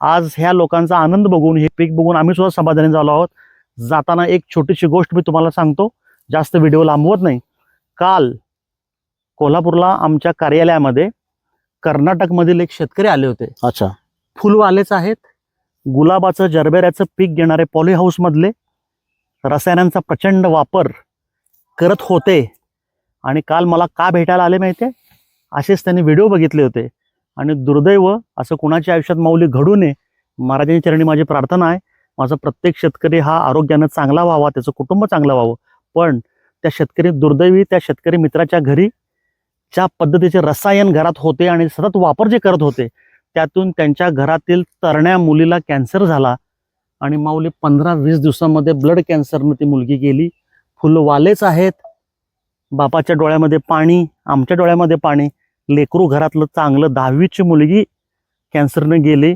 आज ह्या लोकांचा आनंद बघून हे पीक बघून आम्ही सुद्धा समाधानी झालो आहोत. जाताना एक छोटीशी गोष्ट मी तुम्हाला सांगतो जास्त व्हिडिओ लांबवत नाही. काल कोल्हापूरला आमच्या कार्यालयामध्ये कर्नाटकमधील एक शेतकरी आले होते. अच्छा. फुलवालेच आहेत. गुलाबाचं जरबेऱ्याचं पीक घेणारे पॉली हाऊसमधले रसायनांचा प्रचंड वापर करत होते. आणि काल मला का भेटायला आले माहिती आहे असेच त्यांनी व्हिडिओ बघितले होते. आणि दुर्दैव असं कुणाच्या आयुष्यात माऊली घडू नये महाराजांच्या चरणी माझी प्रार्थना आहे. माझा प्रत्येक शेतकरी हा आरोग्यानं चांगला व्हावा त्याचं कुटुंब चांगलं व्हावं. पण त्या शेतकरी दुर्दैवी त्या शेतकरी मित्राच्या घरी ज्या पद्धतीचे रसायन घरात होते आणि सतत वापर जे करत होते त्यातून त्यांच्या घरातील तरण्या मुलीला कॅन्सर झाला आणि माऊली पंधरा वीस दिवसामध्ये ब्लड कॅन्सरनं ती मुलगी गेली. फुलवालेच आहेत. बापाच्या डोळ्यामध्ये पाणी आमच्या डोळ्यामध्ये पाणी. लेकरू घरातलं चांगलं दहावीची मुलगी कॅन्सरनं गेली.